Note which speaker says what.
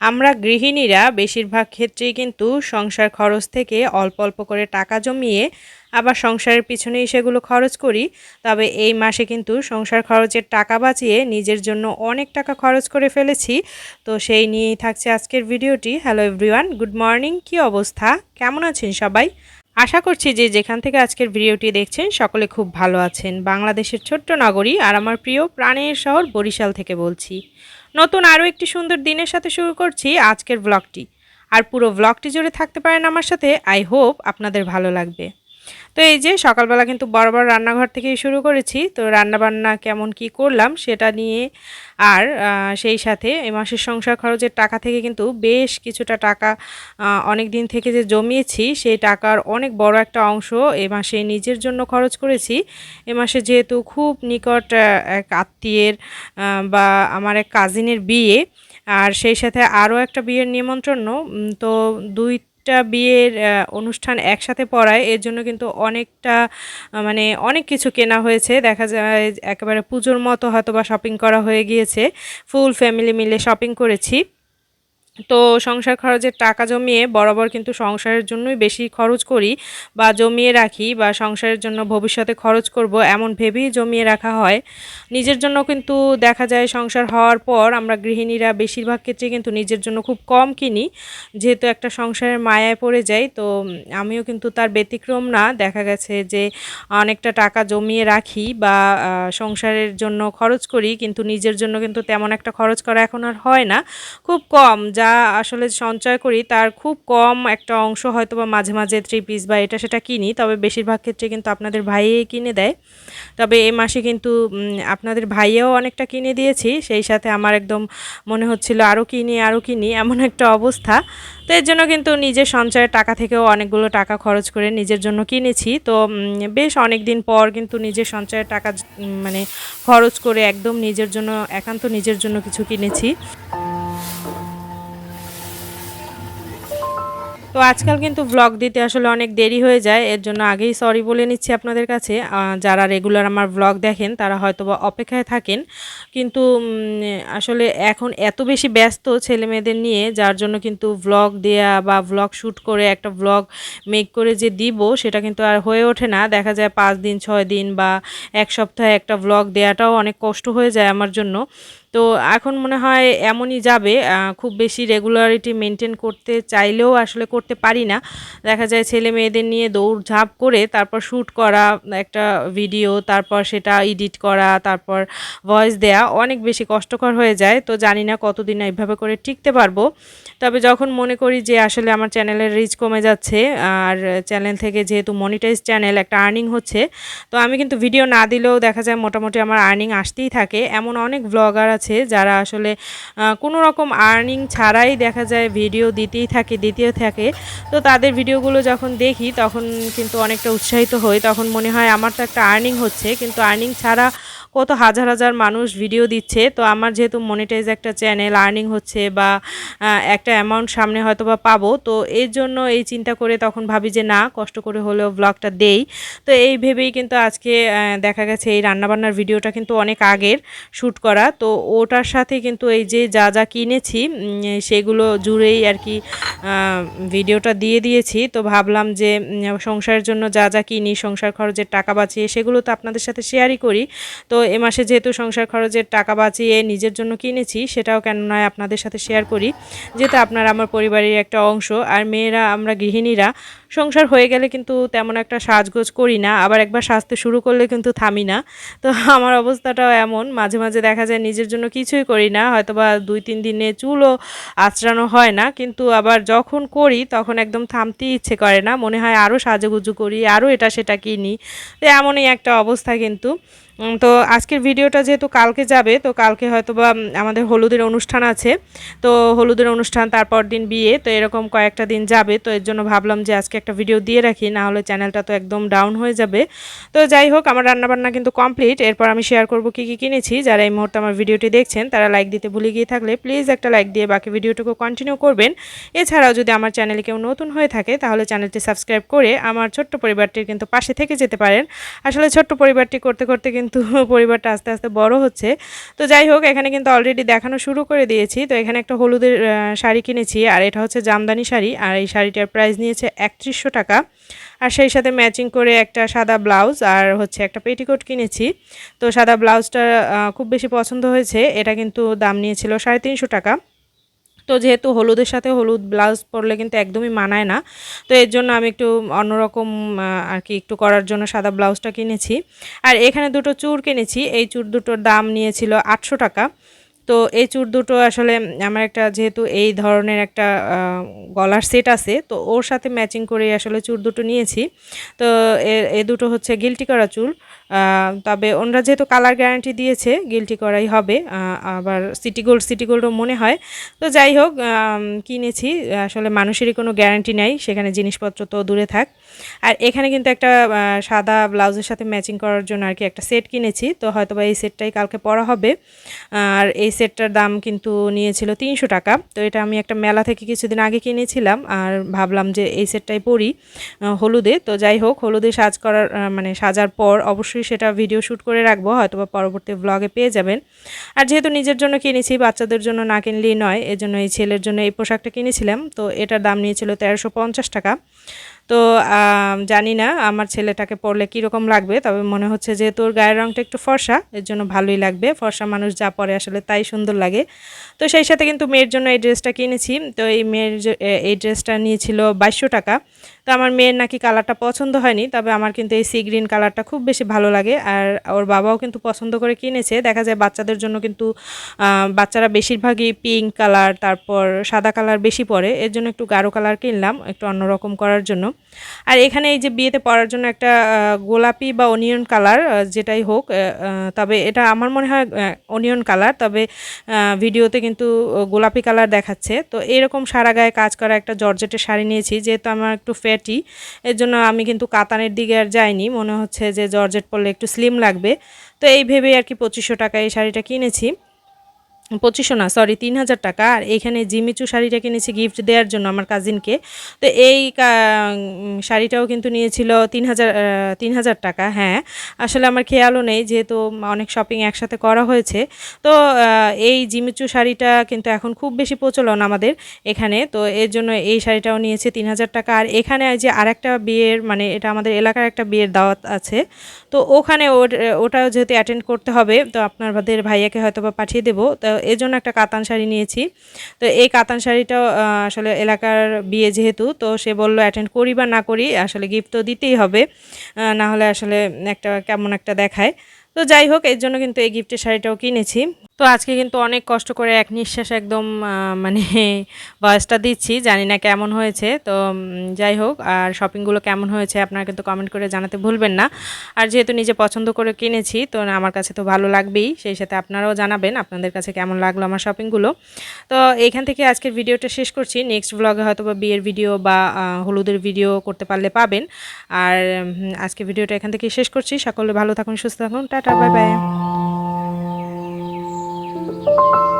Speaker 1: আমরা গৃহিণীরা বেশিরভাগ ক্ষেত্রেই কিন্তু সংসার খরচ থেকে অল্প অল্প করে টাকা জমিয়ে আবার সংসারের পিছনেই সেগুলো খরচ করি। তবে এই মাসে কিন্তু সংসার খরচের টাকা বাঁচিয়ে নিজের জন্য অনেক টাকা খরচ করে ফেলেছি। তো সেই নিয়েই থাকছে আজকের ভিডিওটি। হ্যালো এভরিওয়ান গুড মর্নিং কী অবস্থা? কেমন আছেন সবাই? আশা করছি যে যেখান থেকে আজকের ভিডিওটি দেখছেন সকলে খুব ভালো আছেন। বাংলাদেশের ছোট্ট নগরী আর আমার প্রিয় প্রাণের শহর বরিশাল থেকে বলছি। নতুন আরও একটি সুন্দর দিনের সাথে শুরু করছি আজকের ব্লগটি আর পুরো ব্লগটি জুড়ে থাকতে পারেন আমার সাথে। আই হোপ আপনাদের ভালো লাগবে। তো এই যে সকালবেলা কিন্তু বড় রান্নাঘর থেকেই শুরু করেছি, তো রান্নাবান্না কেমন কি করলাম সেটা নিয়ে আর সেই সাথে এই মাসের সংসার খরচের টাকা থেকে কিন্তু বেশ কিছুটা টাকা অনেক দিন থেকে যে জমিয়েছি সেই টাকার অনেক বড় একটা অংশ এ মাসে নিজের জন্য খরচ করেছি। এ মাসে যেহেতু খুব নিকট এক আত্মীয়ের বা আমার এক কাজিনের বিয়ে, আর সেই সাথে আরও একটা বিয়ের নিমন্ত্রণ তো দুই একটা বিয়ের অনুষ্ঠান একসাথে পড়ায়, এর জন্য কিন্তু অনেকটা মানে অনেক কিছু কেনা হয়েছে। দেখা যায় একেবারে পুজোর মতো হয়তো বা শপিং করা হয়ে গিয়েছে। ফুল ফ্যামিলি মিলে শপিং করেছি। তো সংসার খরচের টাকা জমিয়ে বরাবর কিন্তু সংসারের জন্যই বেশি খরচ করি বা জমিয়ে রাখি বা সংসারের জন্য ভবিষ্যতে খরচ করব এমন ভেবেই জমিয়ে রাখা হয়। নিজের জন্য কিন্তু দেখা যায় সংসার হওয়ার পর আমরা গৃহিণীরা বেশিরভাগ ক্ষেত্রে কিন্তু নিজের জন্য খুব কম কিনি। যেহেতু একটা সংসারের মায়ায় পড়ে যাই, তো আমিও কিন্তু তার ব্যতিক্রম না। দেখা গেছে যে অনেকটা টাকা জমিয়ে রাখি বা সংসারের জন্য খরচ করি, কিন্তু নিজের জন্য কিন্তু তেমন একটা খরচ করা এখন আর হয় না। খুব কম, যা আসলে সঞ্চয় করি, তার খুব কম একটা অংশ হয়তো বা মাঝে মাঝে থ্রি পিস বা এটা সেটা কিনি, তবে বেশিরভাগ ক্ষেত্রে কিন্তু আপনাদের ভাইয়েই কিনে দেয়। তবে এ মাসে কিন্তু আপনাদের ভাইয়েও অনেকটা কিনে দিয়েছি, সেই সাথে আমার একদম মনে হচ্ছিল আরও কিনি আরও কিনি, এমন একটা অবস্থা। তো এর জন্য কিন্তু নিজের সঞ্চয়ের টাকা থেকেও অনেকগুলো টাকা খরচ করে নিজের জন্য কিনেছি। তো বেশ অনেক দিন পর কিন্তু নিজের সঞ্চয়ের টাকা মানে খরচ করে একদম নিজের জন্য, একান্ত নিজের জন্য কিছু কিনেছি। তো আজকাল কিন্তু ব্লগ দিতে আসলে অনেক দেরি হয়ে যায়। এর জন্য আগেই সরি বলে নিচ্ছি আপনাদের কাছে। যারা রেগুলার আমার ব্লগ দেখেন, তারা হয়তো বা অপেক্ষায় থাকেন। কিন্তু আসলে এখন এত বেশি ব্যস্ত ছেলে মেয়েদের নিয়ে, যার জন্য কিন্তু ব্লগ দেয়া বা ব্লগ শ্যুট করে একটা ব্লগ মেক করে যে দিব, সেটা কিন্তু আর হয়ে ওঠে না। দেখা যায় পাঁচ দিন, ছয় দিন বা এক সপ্তাহে একটা ব্লগ দেওয়াটাও অনেক কষ্ট হয়ে যায় আমার জন্য। তো এখন মনে হয় এমনই যাবে খুব বেশি রেগুলারিটি মেনটেন করতে চাইলেও আসলে করতে পারি না। দেখা যায় ছেলে মেয়েদের নিয়ে দৌড় ঝাঁপ করে তারপর শ্যুট করা, একটা ভিডিও তারপর সেটা এডিট করা, তারপর ভয়েস দেয়া অনেক বেশি কষ্টকর হয়ে যায়। তো জানি না কতদিন এইভাবে করে টিকতে পারব। তবে যখন মনে করি যে আসলে আমার চ্যানেলের রিচ কমে যাচ্ছে, আর চ্যানেল থেকে যেহেতু মনিটাইজ চ্যানেল একটা আর্নিং হচ্ছে, তো আমি কিন্তু ভিডিও না দিলেও দেখা যায় মোটামুটি আমার আর্নিং আসতেই থাকে। এমন অনেক ব্লগার আছে, যারা আসলে কোনো রকম আর্নিং ছাড়াই দেখা যায় ভিডিও দিতেই থাকে দ্বিতীয় থাকে। তো তাদের ভিডিওগুলো যখন দেখি, তখন কিন্তু অনেকটা উৎসাহিত হই। তখন মনে হয়, আমার তো একটা আর্নিং হচ্ছে। কিন্তু আর্নিং ছাড়া কত হাজার হাজার মানুষ ভিডিও দিচ্ছে। তো আমার যেহেতু মনিটাইজ একটা চ্যানেল আর্নিং হচ্ছে বা একটা অ্যামাউন্ট সামনে হয়তো বা পাবো, তো এর জন্য এই চিন্তা করে তখন ভাবি যে না, কষ্ট করে হলেও ব্লগটা দেই। তো এই ভেবেই কিন্তু আজকে দেখা গেছে এই রান্নাবান্নার ভিডিওটা কিন্তু অনেক আগের শ্যুট করা। তো ওটার সাথে কিন্তু এই যে যা যা কিনেছি সেগুলো জুড়েই আর কি ভিডিওটা দিয়ে দিয়েছি। তো ভাবলাম যে সংসারের জন্য যা যা কিনি, সংসার খরচের টাকা বাঁচিয়ে সেগুলো তো আপনাদের সাথে শেয়ারই করি। তো এ মাসে যেহেতু সংসার খরচের টাকা বাঁচিয়ে নিজের জন্য কিনেছি, সেটাও কেন নয় আপনাদের সাথে শেয়ার করি। যেহেতু আপনারা আমার পরিবারের একটা অংশ, আর মেয়েরা, আমরা গৃহিণীরা সংসার হয়ে গেলে কিন্তু তেমন একটা সাজগোজ করি না, আবার একবার সাজতে শুরু করলে কিন্তু থামি না। তো আমার অবস্থাটাও এমন, মাঝে মাঝে দেখা যায় নিজের জন্য কিছুই করি না হয়তো বা দুই তিন দিনে চুলও আঁচড়ানো হয় না, কিন্তু আবার যখন করি তখন একদম থামতেই ইচ্ছে করে না, মনে হয় আরও সাজুগুজু করি আরও এটা সেটা কিনি। তো এমনই একটা অবস্থা কিন্তু। তো আজকের ভিডিওটা যেহেতু কালকে যাবে, তো কালকে হয়তো বা আমাদের হলুদের অনুষ্ঠান আছে। তো হলুদের অনুষ্ঠান, তারপর দিন বিয়ে, তো এরকম কয়েকটা দিন যাবে, তো এর জন্য ভাবলাম যে আজকে একটা ভিডিও দিয়ে রাখি না হলে চ্যানেলটা তো একদম ডাউন হয়ে যাবে। তো যাই হোক, আমার রান্নাবান্না কিন্তু কমপ্লিট এরপর আমি শেয়ার করব কী কী কিনেছি। যারা এই মুহূর্তে আমার ভিডিওটি দেখছেন, তারা লাইক দিতে ভুলে গিয়ে থাকলে প্লিজ একটা লাইক দিয়ে বাকি ভিডিওটুকু কন্টিনিউ করবেন। এছাড়াও যদি আমার চ্যানেলে কেউ নতুন হয়ে থাকে, তাহলে চ্যানেলটি সাবস্ক্রাইব করে আমার ছোট্ট পরিবারটির কিন্তু পাশে থেকে যেতে পারেন। আসলে ছোট্ট পরিবারটি করতে করতে কিন্তু পরিবারটা আস্তে আস্তে বড় হচ্ছে। তো যাই হোক, এখানে কিন্তু অলরেডি দেখানো শুরু করে দিয়েছি। তো এখানে একটা হলুদের শাড়ি কিনেছি, আর এটা হচ্ছে জামদানি শাড়ি। আর এই শাড়িটার প্রাইস নিয়েছে একত্রিশশো টাকা। আর সেই সাথে ম্যাচিং করে একটা সাদা ব্লাউজ আর হচ্ছে একটা পেটিকোট কিনেছি। তো সাদা ব্লাউজটা খুব বেশি পছন্দ হয়েছে। এটা কিন্তু দাম নিয়েছিল সাড়ে তিনশো টাকা। তো যেহেতু হলুদের সাথে হলুদ ব্লাউজ পরলে কিন্তু একদমই মানায় না। তো এর জন্য আমি একটু অন্যরকম আর কি একটু করার জন্য সাদা ব্লাউজটা কিনেছি। আর এখানে দুটো চুর কিনেছি। এই চুর দুটোর দাম নিয়েছিল আটশো টাকা। তো এই চুর দুটো আসলে আমার একটা যেহেতু এই ধরনের একটা গলার সেট আছে, তো ওর সাথে ম্যাচিং করে আসলে চুর দুটো নিয়েছি। তো এ- দুটো হচ্ছে গিলটি করা চুল তবে ওনারা যেহেতু কালার গ্যারান্টি দিয়েছে গিলটি করাই হবে আবার সিটি গোল্ড সিটি গোল্ডও মনে হয়। তো যাই হোক কিনেছি, আসলে মানুষেরই কোনো গ্যারান্টি নাই, সেখানে জিনিসপত্র তো দূরে থাক। আর এখানে কিন্তু একটা সাদা ব্লাউজের সাথে ম্যাচিং করার জন্য আর কি একটা সেট কিনেছি, তো হয়তো বা এই সেটটাই কালকে পরা হবে। আর এই সেটটার দাম কিন্তু নিয়েছিল তিনশো টাকা, তো এটা আমি একটা মেলা থেকে কিছুদিন আগে কিনেছিলাম, আর ভাবলাম যে এই সেটটাই পরি হলুদে। তো যাই হোক, হলুদে সাজ করার মানে সাজার পর অবশ্যই সেটা ভিডিও শ্যুট করে রাখব হয়তো বা পরবর্তী ব্লগে পেয়ে যাবেন। আর যেহেতু নিজের জন্য কিনেছি, বাচ্চাদের জন্য না কিনলেই নয়, এজন্য এই ছেলের জন্য এই পোশাকটা কিনেছিলাম। তো এটার দাম নিয়েছিল তেরোশো টাকা। তো জানি না আমার ছেলেটাকে পরলে কীরকম লাগবে, তবে মনে হচ্ছে যে তোর গায়ের রঙটা একটু ফর্সা, এর জন্য ভালোই লাগবে। ফর্সা মানুষ যা পরে আসলে তাই সুন্দর লাগে। তো সেই সাথে কিন্তু মেয়ের জন্য এই ড্রেসটা কিনেছি। তো এই মেয়ের এই ড্রেসটা নিয়েছিল বাইশশো টাকা। তো আমার মেয়ের নাকি কালারটা পছন্দ হয়নি, তবে আমার কিন্তু এই সি গ্রিন কালারটা খুব বেশি ভালো লাগে। আর ওর বাবাও কিন্তু পছন্দ করে কিনেছে। দেখা যায় বাচ্চাদের জন্য কিন্তু বাচ্চারা বেশিরভাগই পিঙ্ক কালার, তারপর সাদা কালার বেশি পরে। এর জন্য একটু গাঢ় কালার কিনলাম, একটু অন্যরকম করার জন্য। আর এখানে এই যে বিয়েতে পরার জন্য একটা গোলাপি বা অনিয়ন কালার যেটাই হোক তবে এটা আমার মনে হয় অনিয়ন কালার, তবে ভিডিওতে কিন্তু গোলাপি কালার দেখাচ্ছে। তো এরকম সারা গায়ে কাজ করা একটা জর্জেটের শাড়ি নিয়েছি, যেহেতু আমার একটু ফ্যাটি, এর জন্য আমি কিন্তু কাতানের দিকে আর যাইনি। মনে হচ্ছে যে জর্জেট পরলে একটু স্লিম লাগবে। তো এই ভেবেই আর কি পঁচিশশো টাকায় এই শাড়িটা কিনেছি। পঁচিশশো না সরি তিন হাজার টাকা। আর এইখানে জিমিচু শাড়িটা কিনেছি গিফট দেওয়ার জন্য আমার কাজিনকে তো এই শাড়িটাও কিন্তু নিয়েছিল তিন হাজার তিন হাজার টাকা হ্যাঁ। আসলে আমার খেয়ালও নেই, যেহেতু অনেক শপিং একসাথে করা হয়েছে। তো এই জিমিচু শাড়িটা কিন্তু এখন খুব বেশি প্রচলন আমাদের এখানে। তো এর জন্য এই শাড়িটাও নিয়েছে তিন হাজার টাকা। আর এখানে যে আরেকটা বিয়ের মানে এটা আমাদের এলাকার একটা বিয়ের দাওয়াত আছে। তো ওখানে ওটাও যেহেতু অ্যাটেন্ড করতে হবে, তো আপনাদের ভাইয়াকে হয়তো বা পাঠিয়ে দেবো। তো এর জন্য একটা কাতান শাড়ি নিয়েছি। তো এই কাতান শাড়িটাও আসলে এলাকার বিয়ে যেহেতু, তো সে বলল অ্যাটেন্ড করি বা না করি, আসলে গিফট তো দিতেই হবে। না হলে আসলে একটা কেমন একটা দেখায়। তো যাই হোক, এর জন্য কিন্তু এই গিফটের শাড়িটাও কিনেছি। তো আজকে কিন্তু অনেক কষ্ট করে এক নিঃশ্বাস একদম মানে ভয়েসটা দিচ্ছি, জানি না কেমন হয়েছে। তো যাই হোক, আর শপিংগুলো কেমন হয়েছে আপনারা কিন্তু কমেন্ট করে জানাতে ভুলবেন না। আর যেহেতু নিজে পছন্দ করে কিনেছি, তো আমার কাছে তো ভালো লাগবেই, সেই সাথে আপনারাও জানাবেন আপনাদের কাছে কেমন লাগল আমার শপিংগুলো তো এখান থেকে আজকের ভিডিওটা শেষ করছি। নেক্সট ব্লগে হয়তো বা বিয়ের ভিডিও বা হলুদের ভিডিও করতে পারলে পাবেন। আর আজকে ভিডিওটা এখান থেকে শেষ করছি। সকলে ভালো থাকুন, সুস্থ থাকুন। Tata bye bye Thank you.